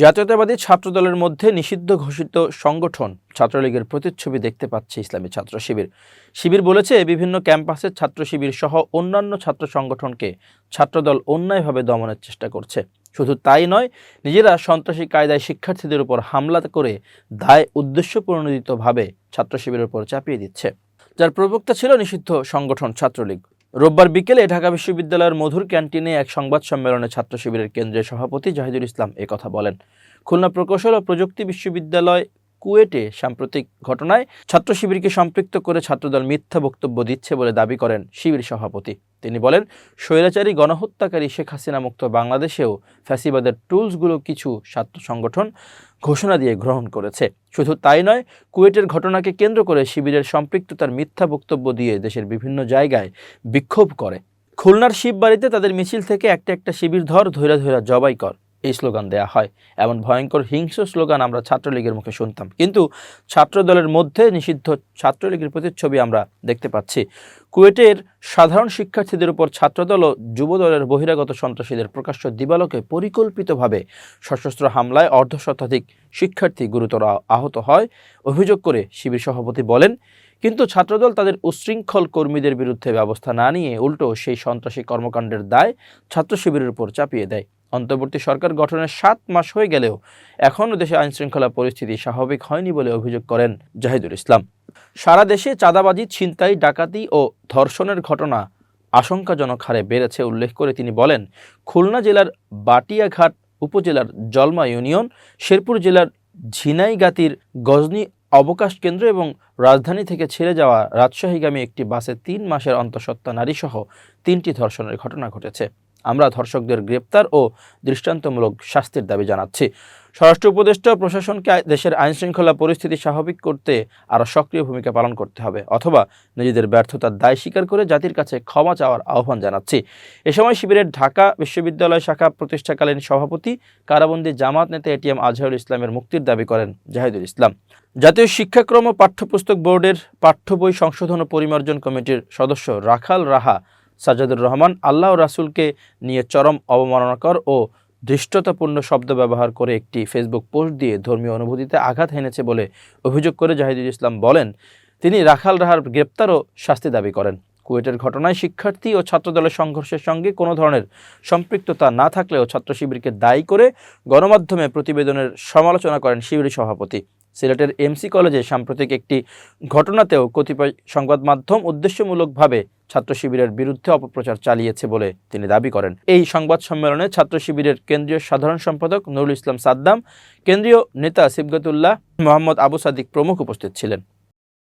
জাতীয়তাবাদী ছাত্রদলের মধ্যে নিষিদ্ধ ঘোষিত সংগঠন ছাত্রলীগের প্রতিচ্ছবি দেখতে পাচ্ছে ইসলামী ছাত্র শিবির। শিবির বলেছে, বিভিন্ন ক্যাম্পাসের ছাত্র শিবির সহ অন্যান্য ছাত্র সংগঠনকে ছাত্রদল অন্যায়ভাবে দমনের চেষ্টা করছে। শুধু তাই নয়, নিজেরা সন্ত্রাসী কায়দায় শিক্ষার্থীদের উপর হামলা করে দায় উদ্দেশ্য প্রণোদিতভাবে ছাত্র শিবিরের উপর চাপিয়ে দিচ্ছে। যার প্রবক্তা ছিল নিষিদ্ধ সংগঠন ছাত্রলীগ। রোববার বিকেলে ঢাকা বিশ্ববিদ্যালয়ের মধুর ক্যান্টিনে এক সংবাদ সম্মেলনে ছাত্র শিবিরের কেন্দ্রীয় সভাপতি জাহিদুল ইসলাম এ কথা বলেন। খুলনা প্রকৌশল ও প্রযুক্তি বিশ্ববিদ্যালয় কুয়েটে সাম্প্রতিক ঘটনায় ছাত্র শিবিরকে সম্পৃক্ত করে ছাত্রদল মিথ্যা বক্তব্য দিচ্ছে বলে দাবি করেন শিবির সভাপতি। তিনি বলেন, স্বৈরাচারী গণহত্যাকারী শেখ হাসিনা মুক্ত বাংলাদেশেও ফ্যাসিবাদের টুলসগুলো কিছু ছাত্র সংগঠন ঘোষণা দিয়ে গ্রহণ করেছে। শুধু তাই নয়, কুয়েটের ঘটনাকে কেন্দ্র করে শিবিরের সম্পৃক্ততার মিথ্যা বক্তব্য দিয়ে দেশের বিভিন্ন জায়গায় বিক্ষোভ করে। খুলনার শিববাড়িতে তাদের মিছিল থেকে একটা একটা শিবির ধর ধৈরা ধৈরা জবাই কর। এই স্লোগান দেয়া হয়। এমন ভয়ঙ্কর হিংস্র স্লোগান আমরা ছাত্রলীগের মুখে শুনতাম। কিন্তু ছাত্রদলের মধ্যে নিষিদ্ধ ছাত্রলীগের প্রতিচ্ছবি আমরা দেখতে পাচ্ছি। কুয়েটের সাধারণ শিক্ষার্থীদের উপর ছাত্রদল ও যুবদলের বহিরাগত সন্ত্রাসীদের প্রকাশ্য দিবালোকে পরিকল্পিতভাবে সশস্ত্র হামলায় অর্ধশতাধিক শিক্ষার্থী গুরুতর আহত হয়, অভিযোগ করে শিবির সভাপতি বলেন, কিন্তু ছাত্রদল তাদের উচ্ছৃঙ্খল কর্মীদের বিরুদ্ধে ব্যবস্থা না নিয়ে উল্টো সেই সন্ত্রাসী কর্মকাণ্ডের দায় ছাত্র শিবিরের উপর চাপিয়ে দেয়। অন্তর্বর্তী সরকার গঠনের সাত মাস হয়ে গেলেও এখনও দেশে আইনশৃঙ্খলা পরিস্থিতি স্বাভাবিক হয়নি বলে অভিযোগ করেন জাহিদুল ইসলাম। সারা দেশে চাঁদাবাজি, ছিনতাই, ডাকাতি ও ধর্ষণের ঘটনা আশঙ্কাজনক হারে বেড়েছে উল্লেখ করে তিনি বলেন, খুলনা জেলার বাটিয়াঘাট উপজেলার জলমা ইউনিয়ন, শেরপুর জেলার ঝিনাইগাতির গজনী অবকাশ কেন্দ্র এবং রাজধানী থেকে ছেড়ে যাওয়া রাজশাহীগামী একটি বাসে তিন মাসের অন্তঃসত্ত্বা নারীসহ তিনটি ধর্ষণের ঘটনা ঘটেছে। আমরা ধর্ষকদের গ্রেপ্তার ও দৃষ্টান্তমূলক শাস্তির দাবি জানাচ্ছি। স্বরাষ্ট্র উপদেষ্টা প্রশাসনকে দেশের আইনশৃঙ্খলা পরিস্থিতি স্বাভাবিক করতে আরও সক্রিয় ভূমিকা পালন করতে হবে, অথবা নিজেদের ব্যর্থতার দায় স্বীকার করে জাতির কাছে ক্ষমা চাওয়ার আহ্বান জানাচ্ছি। এ সময় শিবিরের ঢাকা বিশ্ববিদ্যালয় শাখা প্রতিষ্ঠাকালীন সভাপতি কারাবন্দী জামাত নেতা এটিএম আজহারুল ইসলামের মুক্তির দাবি করেন জাহিদুল ইসলাম। জাতীয় শিক্ষাক্রম ও পাঠ্যপুস্তক বোর্ডের পাঠ্য বই সংশোধন ও পরিমার্জন কমিটির সদস্য রাখাল রাহা সাজ্জাদুর রহমান, আল্লাহ রাসুলকে নিয়ে চরম অবমাননাকর ও ধৃষ্টতাপূর্ণ শব্দ ব্যবহার করে একটি ফেসবুক পোস্ট দিয়ে ধর্মীয় অনুভূতিতে আঘাত হেনেছে বলে অভিযোগ করে জাহিদুল ইসলাম বলেন, তিনি রাখাল রাহার গ্রেপ্তার ও শাস্তি দাবি করেন। কুয়েটের ঘটনায় শিক্ষার্থী ও ছাত্রদলের সংঘর্ষের সঙ্গে কোনো ধরনের সম্পৃক্ততা না থাকলেও ছাত্র শিবিরকে দায়ী করে গণমাধ্যমে প্রতিবেদনের সমালোচনা করেন শিবির সভাপতি। সিলেটের এমসি কলেজে সাম্প্রতিক একটি ঘটনাতেও কতিপয় সংবাদ মাধ্যম উদ্দেশ্যমূলকভাবে ছাত্র শিবিরের বিরুদ্ধে অপপ্রচার চালিয়েছে বলে তিনি দাবি করেন। এই সংবাদ সম্মেলনে ছাত্র শিবিরের কেন্দ্রীয় সাধারণ সম্পাদক নুরুল ইসলাম সাদ্দাম, কেন্দ্রীয় নেতা সিবগতুল্লাহ মোহাম্মদ আবু সাদিক প্রমুখ উপস্থিত ছিলেন।